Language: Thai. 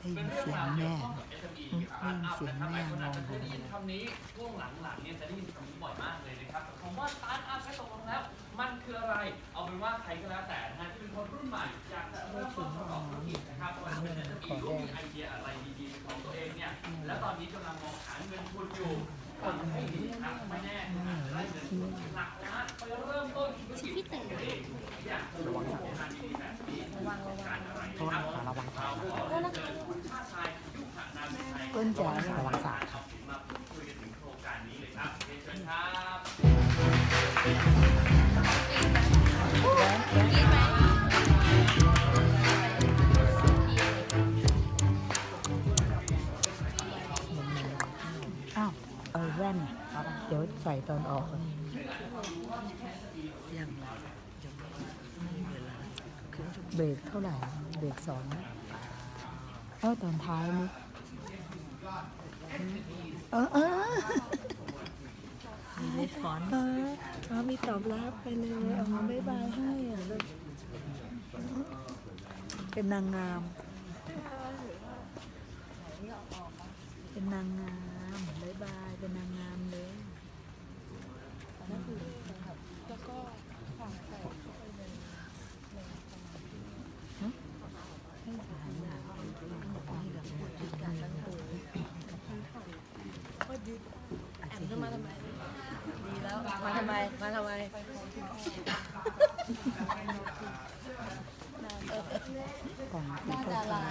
ได้ยินเสียงแม่ได้ยินเสียงแม่มองจะดูได้ยินคำนี้ช่วงหลังๆเนี่ยจะได้ยินคำนี้บ่อยมากเลยนะครับแต่ผมว่าสตาร์ทอัพให้ตกลงแล้ว มันคืออะไร เอาเป็นว่าใครก็แล้วแต่นะที่เป็นคนรุ่นใหม่อยากจะเริ่มต้นประกอบธุรกิจนะครับว่าเป็นจะมีรู้มีไอเดียอะไรดีๆของตัวเองเนี่ยแล้วตอนนี้กำลังมองหาเงินทุนอยู่ฟังให้ดีครับไม่แน่อาจจะได้เงินทุนหลักล้านไปเริ่มต้นธุรกิจของตัวเองอยากจะวางทางดีๆแบบนี้การอะไรนะครับระวัง ต้นจ๋าระวังสายครับมาพูดคุยกันถึงโครงการนี้เลยครับเรียนเชิญครับอ้าวเออแว่นน่ะเดี๋ยวใส่ตอนออกก่อนยังยังไม่มีเวลาเบรกเท่าไหร่ เบรกสองนะเออตอนท้ายนี่ เออเออมีสอนเออเออมีตอบรับไปเลยเอามาบายบายให้อะล้วเป็นนางงาม เป็นนางงามบายบายเป็นนางงาม แอบขึ้นมาทำไม ดีแล้ว มาทำไม มาทำไมน่าดารา